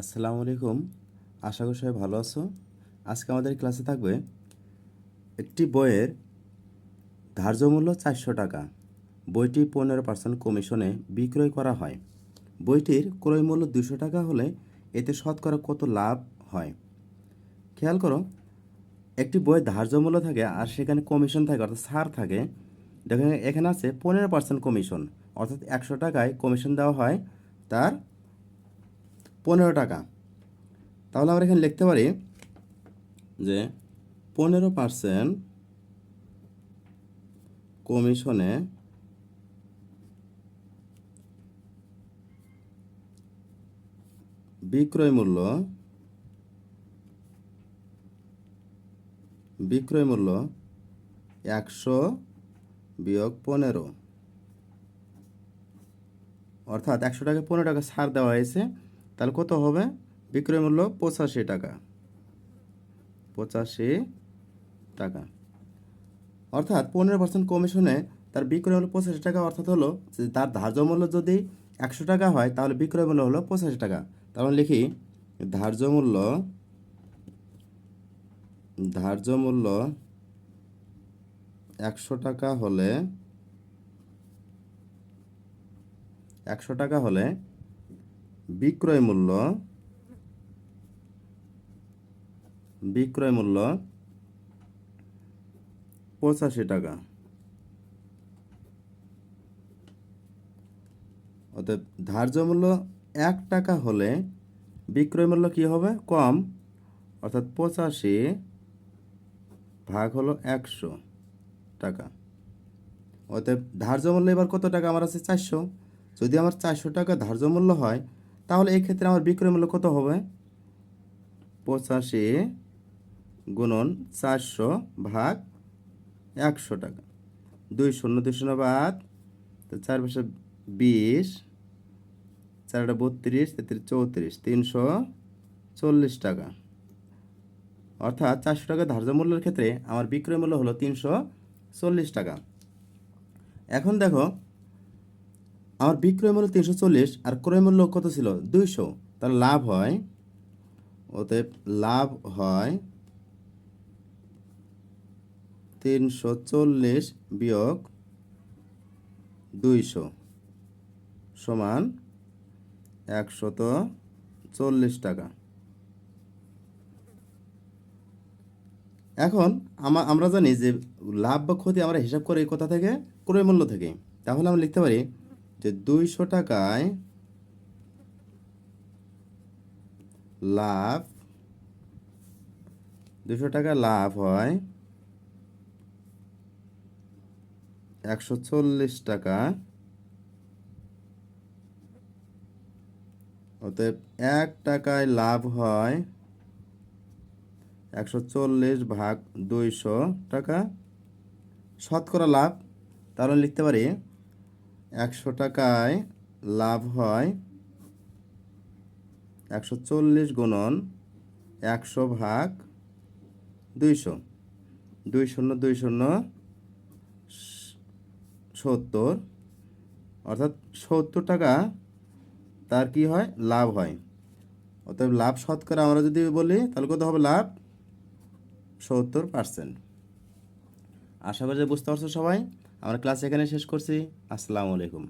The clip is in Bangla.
আসসালামু আলাইকুম। আশা করি সবাই ভালো আছো। আজকে আমাদের ক্লাসে থাকবে একটি বইয়ের ধার্য মূল্য চারশো টাকা। বইটি পনেরো পার্সেন্ট কমিশনে বিক্রয় করা হয়। বইটির ক্রয় মূল্য দুশো টাকা হলে এতে শতকরা কত লাভ হয়? খেয়াল করো, একটি বইয়ের ধার্য মূল্য থাকে আর সেখানে কমিশন থাকে, অর্থাৎ ছাড় থাকে। দেখেন এখানে আছে পনেরো পার্সেন্ট কমিশন, অর্থাৎ একশো টাকায় কমিশন দেওয়া হয় তার পনেরো টাকা। তাহলে আমরা এখানে লিখতে পারি যে পনেরো পার্সেন্ট কমিশনে বিক্রয় মূল্য বিক্রয় মূল্য একশো বিয়োগ পনেরো। অর্থাৎ একশো টাকা পনেরো টাকা ছাড় দেওয়া হয়েছে। তাহলে কত হবে? বিক্রয় মূল্য পঁচাশি টাকা। পঁচাশি টাকা। অর্থাৎ পনেরো পার্সেন্ট কমিশনে তার বিক্রয় মূল্য পঁচাশি টাকা, অর্থাৎ হলো তার ধার্য মূল্য যদি একশো টাকা হয়, তাহলে বিক্রয় মূল্য হলো পঁচাশি টাকা। তাহলে লিখি, ধার্য মূল্য ধার্য মূল্য একশো টাকা হলে, একশো টাকা হলে বিক্রয় মূল্য বিক্রয় মূল্য পঁচাশি টাকা। অতএব ধার্য মূল্য এক টাকা হলে বিক্রয় মূল্য কি হবে? কম। অর্থাৎ পঁচাশি ভাগ হলো একশো টাকা। অতএব ধার্য মূল্য এবার কত টাকা? আমার আছে চারশো। যদি আমার চারশো টাকা ধার্য মূল্য হয় তাহলে এই ক্ষেত্রে আমার বিক্রয় মূল্য কত হবে? পঁচাশি গুণন চারশো ভাগ একশো টাকা। দুই শূন্য দুই শূন্য বাদ, তো চার পাশে বিশ চারটা বত্রিশ, তেত্রিশ চৌত্রিশ, তিনশো চল্লিশ টাকা। অর্থাৎ চারশো টাকা ধার্য মূল্যের ক্ষেত্রে আমার বিক্রয় মূল্য হলো তিনশো চল্লিশ টাকা। এখন দেখো আমার বিক্রয় মূল্য তিনশো চল্লিশ আর ক্রয় মূল্য কত ছিল? দুইশো। তাহলে লাভ হয়, অতএব লাভ হয় তিনশো চল্লিশ বিয়োগ দুইশো সমান একশত চল্লিশ টাকা। এখন আমা, আমরা জানি যে লাভ বা ক্ষতি আমরা হিসাব করি কোথা থেকে, ক্রয় মূল্য থেকে। তাহলে আমরা লিখতে পারি যে দুইশো টাকায় লাভ দুশো টাকা লাভ হয় একশো চল্লিশ টাকা। অতএব এক টাকায় লাভ হয় একশো চল্লিশ ভাগ দুইশো টাকা। শতকরা লাভ, তাহলে লিখতে পারি একশো টাকায় লাভ হয় একশো চল্লিশ গুণন একশো ভাগ দুইশো। দুই শূন্য দুই শূন্য সত্তর। অর্থাৎ সত্তর টাকা তার কি হয়? লাভ হয়। অতএব লাভ শতকরা আমরা যদি বলি, তাহলে কত হবে লাভ? সত্তর পার্সেন্ট আশা করি বুঝতে পারছ সবাই। আমরা ক্লাস এখানে শেষ করছি। আসসালামু আলাইকুম।